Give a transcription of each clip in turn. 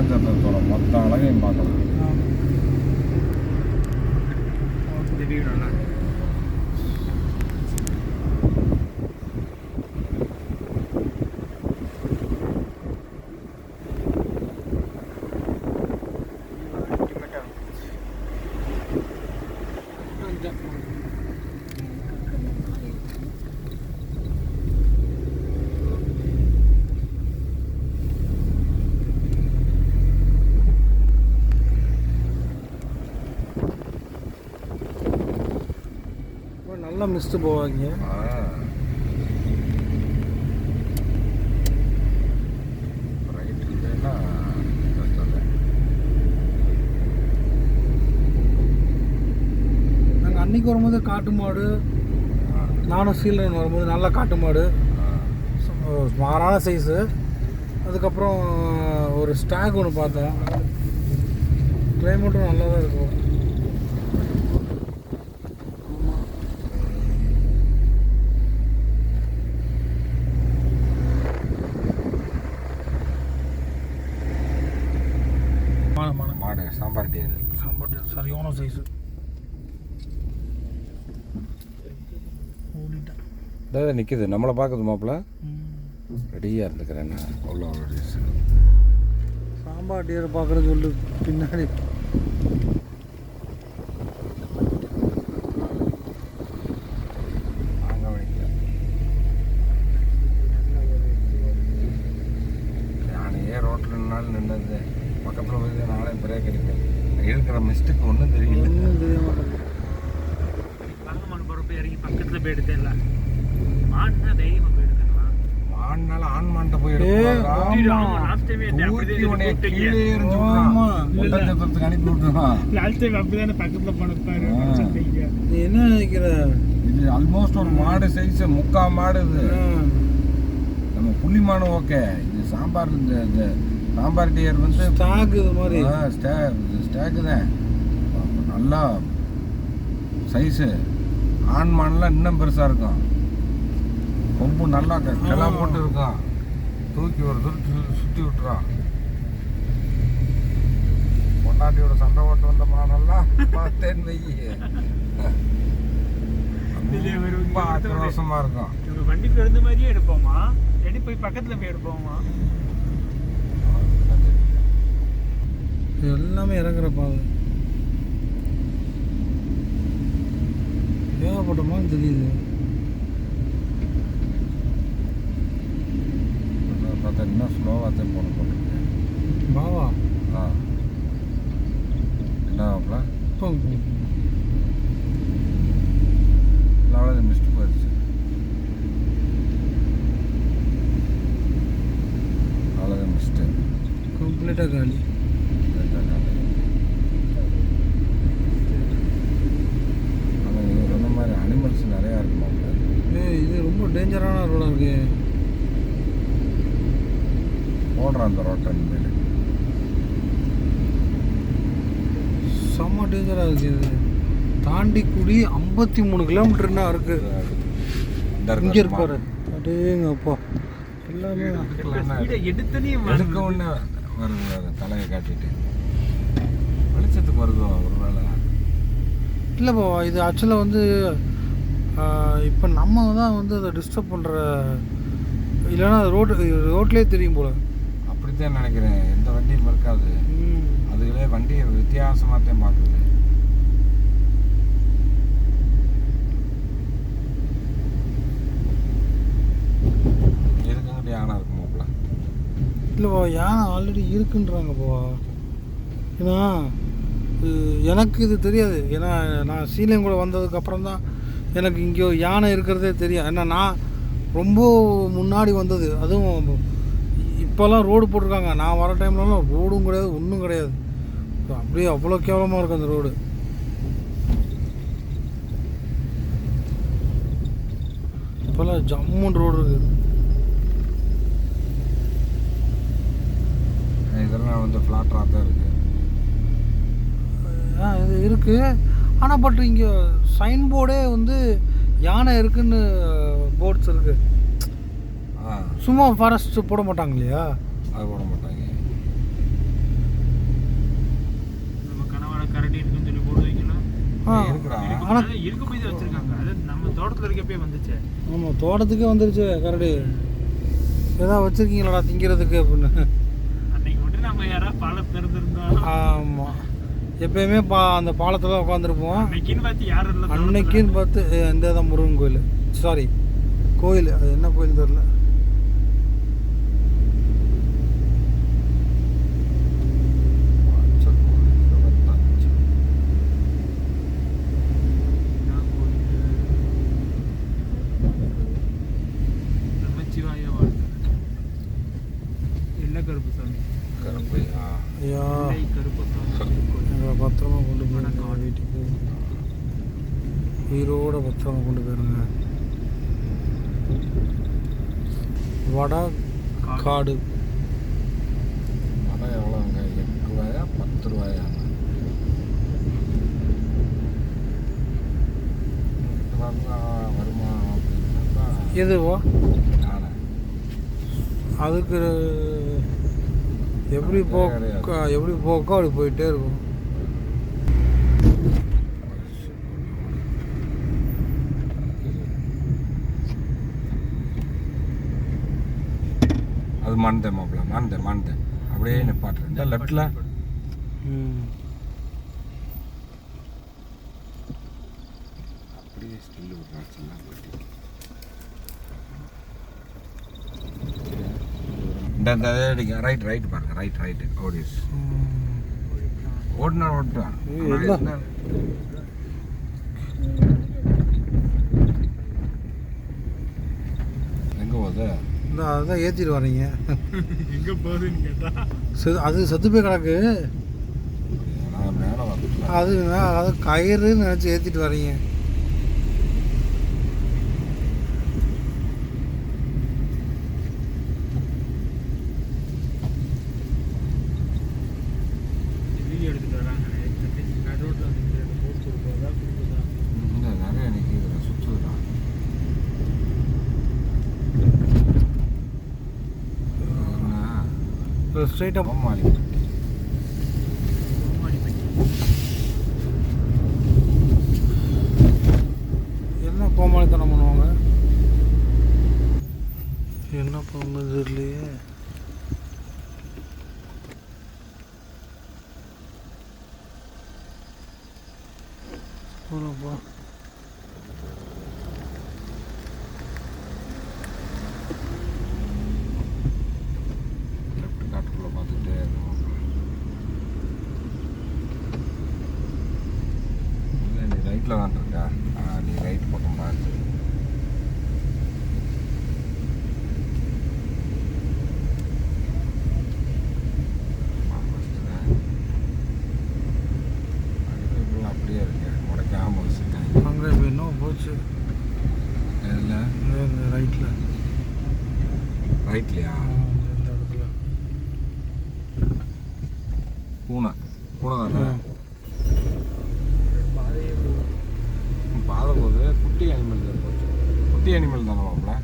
ஒட்டஞ்சத்திரத்தோட மொத்த அழகையும் பார்க்கலாம். இந்த வீடெல்லாம் நல்லா மிஸ்ட்டு போவாங்க. நாங்கள் அன்னைக்கு வரும்போது காட்டு மாடு நானும் சீலன் வரும்போது நல்ல காட்டு மாடு. மாறான சைஸு அதுக்கப்புறம் ஒரு ஸ்டாக் ஒன்று பார்த்தேன். கிளைமேட்டும் நல்லா தான் இருக்கும் மாடு மாடு மாடு சாம்பார் டேரு சரியான சைஸு இதாவது நிற்கிது நம்மளை பார்க்குது மாப்பிள்ள. ம். ரெடியாக இருந்துக்கிறேன் நான். அவ்வளோ சாம்பார் டியர் பார்க்குறது சொல்லு. பின்னாடி. மிஸ்டேக் ஒன்றும் தெரியல. வாங்கம்மான் போகிறப்ப இறங்கி பக்கத்தில் போய் எடுத்தேன்ல. மாடுனா தைரியமாக போய் எடுத்துக்கலாம். ஆண்னால ஆண் மான்ட்ட போய் என்ன நினைக்கிற? இது ஆல்மோஸ்ட் ஒரு மாடு சைஸ் முக்கா மாடு இது. நம்ம புள்ளி மாடு ஓகே. இது சாம்பார் இந்த சாம்பார் டியர் வந்து ஸ்டாக் இது மாதிரி. ஸ்டேக்கு தான். நல்லா சைஸு. ஆண் மான்லாம் இன்னும் பெருசாக இருக்கும். கொம்பு நல்லா கிளா. போட்டு இருக்கும் தூக்கி ஒரு துருட்டி சுற்றி விட்டுறான். பொண்டாட்டியோட சண்டை ஓட்டு வந்த மானெல்லாம் பார்த்தேன்னு வையி ஒரு ரொம்ப ஆக்ரோஷமா இருக்கும். நம்ம வண்டிக்கு எழுந்த மாதிரியே எடுப்போமா? இல்லாட்டி போய் பக்கத்தில் போய் எடுப்போமா? எல்லாமே இறங்குற ஏகப்பட்ட மாதிரி தெரியுது. பார்த்தா இன்னும் ஸ்லோவாக தான் போன போட்டுருக்கேன் பாவா? ஆ. என்ன இப்போ அவ்வளோ மிஸ்ட் போயிடுச்சு. அவ்வளோதான் மிஸ்ட்டு கம்ப்ளீட்டாக காலி ஆனால் நீங்கள் சொன்ன மாதிரி அனிமல்ஸ் நிறையா இருக்குமா ஏய் இது ரொம்ப டேஞ்சரான ரோடாக இருக்கு போடுறான் அந்த ரோட்டை இனிமேல் செம்ம டேஞ்சராக இருக்கு இது தாண்டிக்குடி ஐம்பத்தி மூணு கிலோமீட்டர்னா இருக்கு. இங்கே இருப்பாரு அடேங்கப்பா எல்லாமே எடுக்க உடனே வருது அது தலையை காட்டிட்டு. வெளிச்சத்துக்கு வருதோ ஒரு வேளை. இல்லைப்பா இது ஆக்சுவலாக வந்து இப்போ நம்ம தான் வந்து அதை டிஸ்டர்ப் பண்ணுற இல்லைன்னா ரோடு ரோட்லேயே தெரியும் போல. அப்படித்தான் நினைக்கிறேன். எந்த வண்டியும் இருக்காது. அதுகளே வண்டியை வித்தியாசமாக தான் பார்க்குது. யானை இருக்குமாப்ல இல்லைப்பா யானை ஆல்ரெடி இருக்குன்றாங்கப்பா ஏன்னா எனக்கு இது தெரியாது. ஏன்னா நான் சீலையங்குள வந்ததுக்கப்புறம் தான் எனக்கு இங்கே யானை இருக்கிறதே தெரியும். ஏன்னா நான் ரொம்ப முன்னாடி வந்தது. அதுவும் இப்போல்லாம் ரோடு போட்டிருக்காங்க. நான் வர டைம்லலாம் ரோடும் கிடையாது ஒன்றும் கிடையாது. அப்படியே அவ்வளோ கேவலமாக இருக்கும் அந்த ரோடு இப்போல்லாம் ஜம்முன் ரோடு இருக்குது. இதெல்லாம் வந்து ஃப்ளாட்டாக தான் இருக்குது ஆ இது இருக்குது ஆனால் பட் இங்கே சைன் போர்டே வந்து யானை இருக்குன்னு போர்ட்ஸ் இருக்குது ஆ. சும்மா ஃபாரஸ்ட் போட மாட்டாங்க இல்லையா அது போட மாட்டாங்க. கரடி இருக்குன்னு சொல்லி போட்டு வைக்கலாம் ஆ. இருக்கிறா ஆனா அது இருக்க போய் தான் வச்சிருக்காங்க. அது நம்ம தோட்டத்துல இருக்கப்பே வந்துச்சு ஆமாம் தோட்டத்துக்கே வந்துருச்சு கரடி. ஏதாவது வச்சுருக்கீங்களாடா திங்கிறதுக்கு அப்படின்னு. திறந்திருந்தோம் ஆமாம் எப்பயுமே பா அந்த பாலத்தில் உட்காந்துருப்போம் அன்னைக்குன்னு பார்த்து யாரும் இல்லை. அன்னைக்குன்னு பார்த்து இந்த தான் முருகன் கோயில். சாரி கோயில். அது என்ன கோயில் தெரில என்ன கோயில்? நமச்சிவாய வாழ்க. எல்லை கருப்பு சாமி ஐயா எல்லை கருப்பு சாமி கோயில். எங்களை பத்திரமா கொண்டு போயிருங்க வீட்டுக்கு உயிரோட பத்திரமா கொண்டு போயிருங்க வடா காடு மரம் எவ்வளோங்க எட்டு ரூபாயா பத்து ரூபாயா வருமா எதுவோ? அதுக்கு எப்படி போ எப்படி போக்கோ அப்படி போயிட்டே இருக்கும். அது மறந்தேன் மாப்பிள்ள மறந்தேன் மறந்தேன் அப்படியே நிப்பாட்டுறேன் இந்த லெஃப்டில் ம். அப்படியே ஸ்டில் போயிட்டு இந்த இந்த அடிக்க ரைட் ரைட் பாருங்க. ரைட் ரைட் ஓடிஸ் ஓடினா. என்ன- எங்க போகுது? இந்த அதான் ஏற்றிட்டு வரீங்க எங்க போகுதுன்னு கேட்டா. செ அது செத்து போய் கிடக்கு. நான் அது அது கயிறுன்னு நினச்சி ஏற்றிட்டு வரீங்க ഫ്രസ്ട്രേറ്റ് ആവാൻ പാടില്ല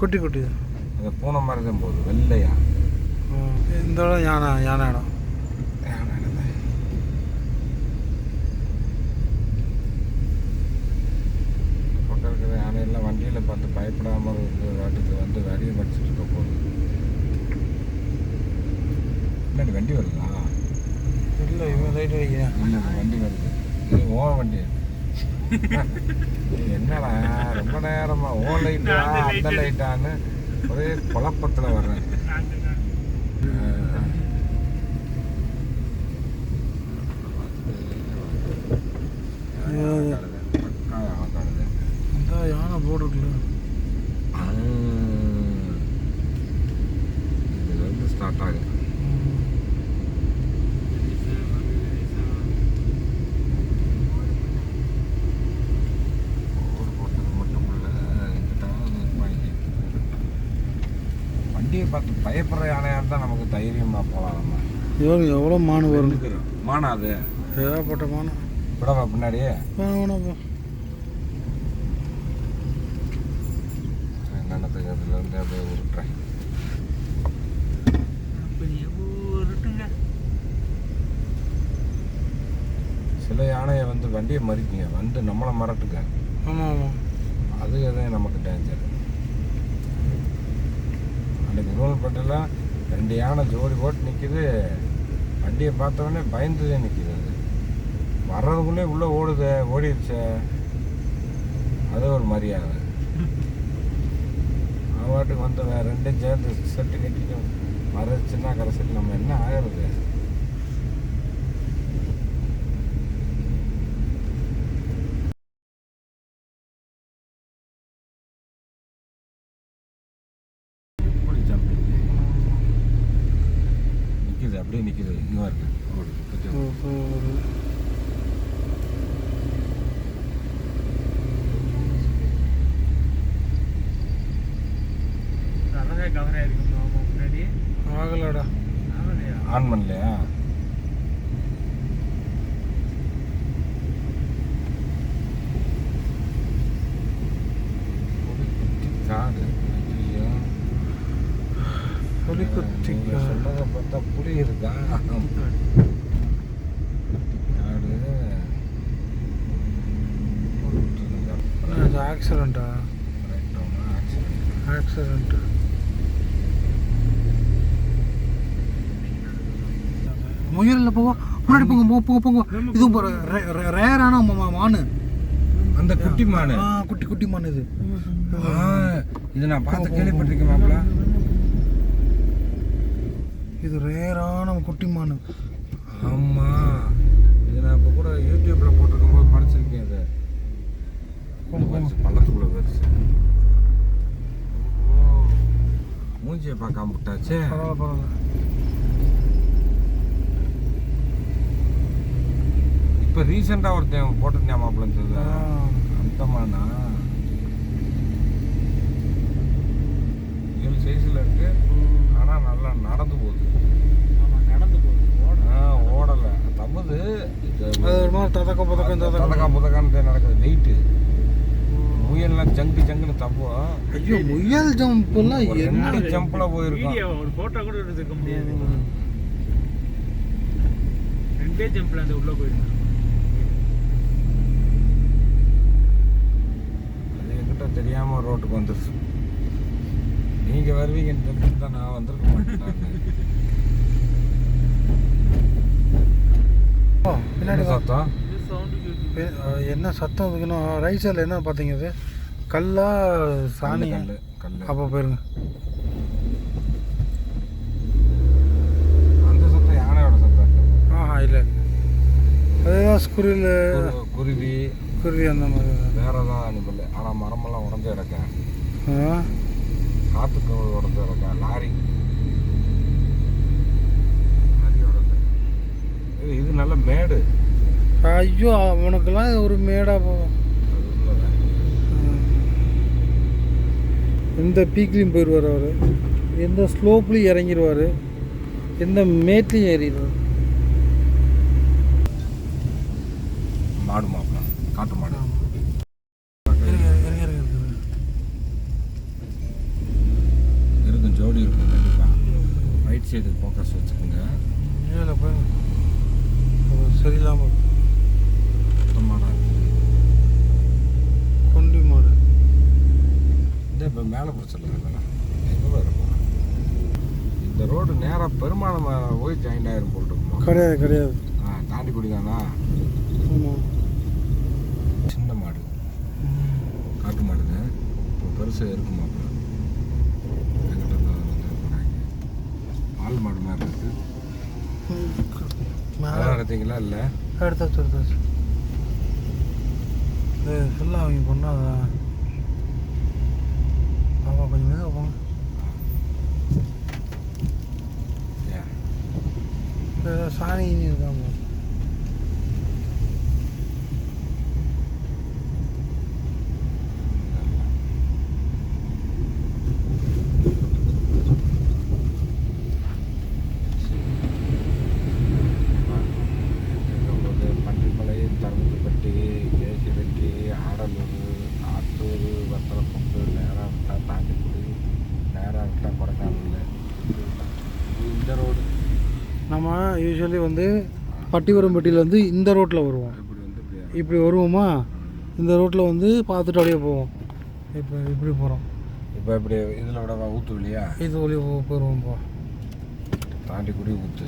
குட்டி குட்டி. அது பூனை மாதிரி தான் போகுது வெள்ளையா. இந்த இடம் யானை யானை இடம். இல்லை. இருக்கிற யானையெல்லாம் வண்டியில் பார்த்து பயப்படாமல் இருந்து வாட்டுக்கு வந்து வண்டியை படிச்சுட்டு இருக்க போகுது முன்னாடி வண்டி வருதா? இல்லை இவன் ரைட் அடிக்கிறேன். இல்லை வண்டி வருது. இது ஓ வண்டி. என்னடா ரொம்ப நேரமா ஓ லைட்டா அந்த லைட்டான்னு ஒரே குழப்பத்தில் வர்றேன். யானை போட்டுருக்குல்ல. இதுல இருந்து ஸ்டார்ட் ஆகுது. தைரியமாக போகலாம் நம்ம எவ்வளோ எவ்வளோ மானு வரும். மானா அது? ஏகப்பட்ட மானம் விடவா பின்னாடியே? வேணாம் வேணாம்ப்பா என்னத்துக்கு அதுலேருந்து அப்படியே உருட்டுறேன். சில யானை வந்து வண்டியை மறிக்குங்க. வந்து நம்மளை மறட்டுங்க ஆமாம் ஆமாம் அது எதுவும் நமக்கு டேஞ்சர் அன்னைக்கு நூல்பட்டில் ரெண்டு யானை ஜோடி போட்டு நிற்கிது வண்டியை பார்த்தவொடனே பயந்துதே நிற்கிது அது. வர்றதுக்குள்ளே உள்ளே ஓடுது ஓடிடுச்சே அது ஒரு மரியாதை. அவன் பாட்டுக்கு வந்தவன் ரெண்டும் சேர்ந்து செட்டு கட்டிட்டு மறைச்சுன்னா கடைசியில் நம்ம என்ன ஆகிறது எப்படி jumping? நிக்குது அப்படியே நிக்குது இங்க இருக்கு ஓடுது பத்தியா? அழகா கவர் ஆயிருக்கும் முன்னாடி ஆகலடா ஆகலையா ஆன் பண்ணலையா ஒரு குட்டி காடு ஐயோ புலி குத்தி நீங்க சொல்றத புரியுதுக்கா காடு அது ஆக்சிடெண்ட்டா ஆக்சிடெண்ட்டு முயலில் போவா. முன்னாடி போங்க போங்க போங்க. போங்க இதுவும் போகிற ரேரான மானு. அந்த குட்டி மானு. குட்டி குட்டி மான் இது. இது நான் பார்த்து கேள்விப்பட்டிருக்கேன் மாப்பிள. இது ரேரான குட்டி மான் ஆமா. இது நான் இப்போ கூட யூடியூப்ல போட்டிருக்கும் போது படிச்சிருக்கேன் இது. பள்ளத்துக்குள்ள பெருசு ஓ, மூஞ்சியை பார்க்காம விட்டாச்சே. பரவாயில்ல பரவாயில்ல. இப்போ ரீசெண்டாக ஒருத்தன் போட்டிருந்தேன் மாப்பிள்ள இருந்தது ஆ. அந்த மானா ஏழு சைஸில் இருக்கு. ஆனால் நல்லா நடந்து போகுது. நடந்து போகுது. ஓட ஆ ஓடலை. தப்புது அது ஒரு மாதிரி ததக்க பதக்கம் ததக்கா ததக்கம் புதக்கான்னு நடக்குது. வெயிட்டு முயல்லாம் ஜங்கு ஜங்குன்னு தப்பும் ஐயோ முயல் ஜம்ப்லாம் என்ன ஜம்ப்ல போயிருக்கோம் ஒரு போட்டோ கூட எடுத்துக்க முடியாது. ரெண்டே ஜம்ப்ல அந்த உள்ள போயிருந்தேன் அது என்கிட்ட தெரியாம ரோட்டுக்கு வந்துருச்சு. நீங்க வருவீங்கன்னு தெரிஞ்சு தான் நான் வந்திருக்க மாட்டேன். சத்தம்? என்ன சத்தம் இருக்குன்னா ரைட் சைடில் என்ன பார்த்தீங்க இது? கல்லா சாணி. கல்லு கல்லு. அப்போ போயிருங்க. அந்த சத்தம் யானையோட சத்தம்? ஆஹா இல்லை அதுதான் ஸ்குரில். குரு- குருவி. குருவி அந்த மாதிரி. வேற ஏதாவது அனுப்பல ஆனா மரமெல்லாம் உடஞ்சு கிடக்க. ஆ காத்துக்கு உடஞ்சு கிடக்க லாரி இது நல்ல மேடு. ஐயோ அவனுக்கெல்லாம் ஒரு மேடா போகும் எந்த பீக்லேயும் போயிடுவார் அவர். எந்த ஸ்லோப்லேயும் இறங்கிடுவார் எந்த மேட்லேயும் ஏறிடுவார் மாடு மாப்பிள. காட்டு மாடு இருக்கும் ஜோடி இருக்கும் கண்டிப்பாக ரைட் சைடு ஃபோக்கஸ் வச்சுக்கோங்க ஏழை போய் சரியில்லாமல் இருக்குது கொண்டி மாடு இந்த இப்போ மேலே பிடிச்சிடலாம் எங்கே இருக்கும் இந்த ரோடு நேராக பெருமாள் மேலே போய் ஜாயின் ஆயிரும் போல் இருக்குமா கிடையாது கிடையாது ஆ தாண்டி குடிதானா சின்ன மாடு காட்டு மாடுங்க இப்போ பெருசு இருக்கு மாப்பிள்ள எங்கிட்ட இருந்து வந்து போனாங்க பால் மாடு மாதிரி இருக்கு. நடத்தீங்களா இல்லை? எடுத்தாச்சு எடுத்தாச்சு இது ஃபுல்லாக அவங்க பண்ணாதான் பாப்பா கொஞ்சம் மெதுவாக போங்க. சாணி கீணி ஆக்சுவலி வந்து பட்டிவரம்பட்டியிலேருந்து இந்த ரோட்டில் வருவோம். இப்படி வருவோமா? இந்த ரோட்டில் வந்து பார்த்துட்டு அப்படியே போவோம். இப்போ இப்படி போகிறோம் இப்போ இப்படி இதில் விட ஊத்து இல்லையா? இது ஒளி போயிடுவோம் போ. தாண்டி குடி ஊற்று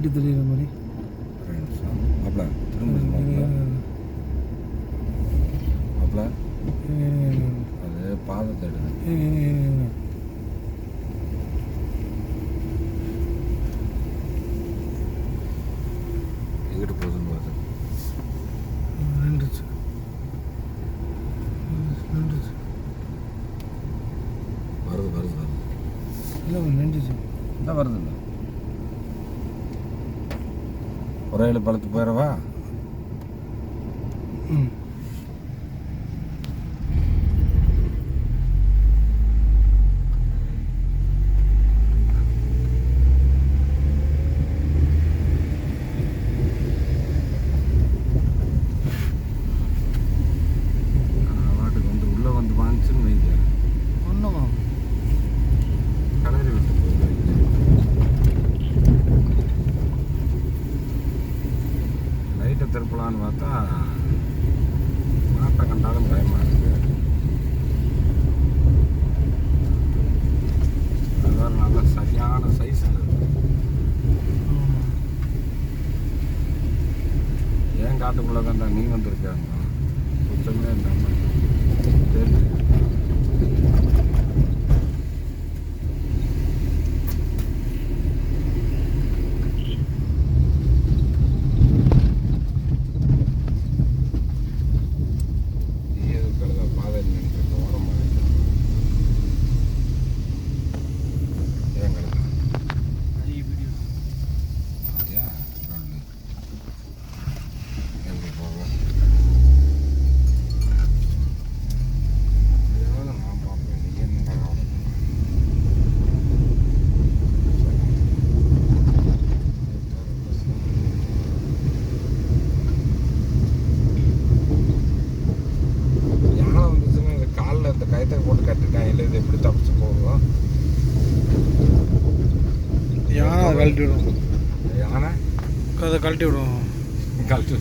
బయట తెలియదు வயல் பழுத்து போயிடவா? கழட்டி விடுவோம். அதை கழட்டி விடுவோம். கழட்டி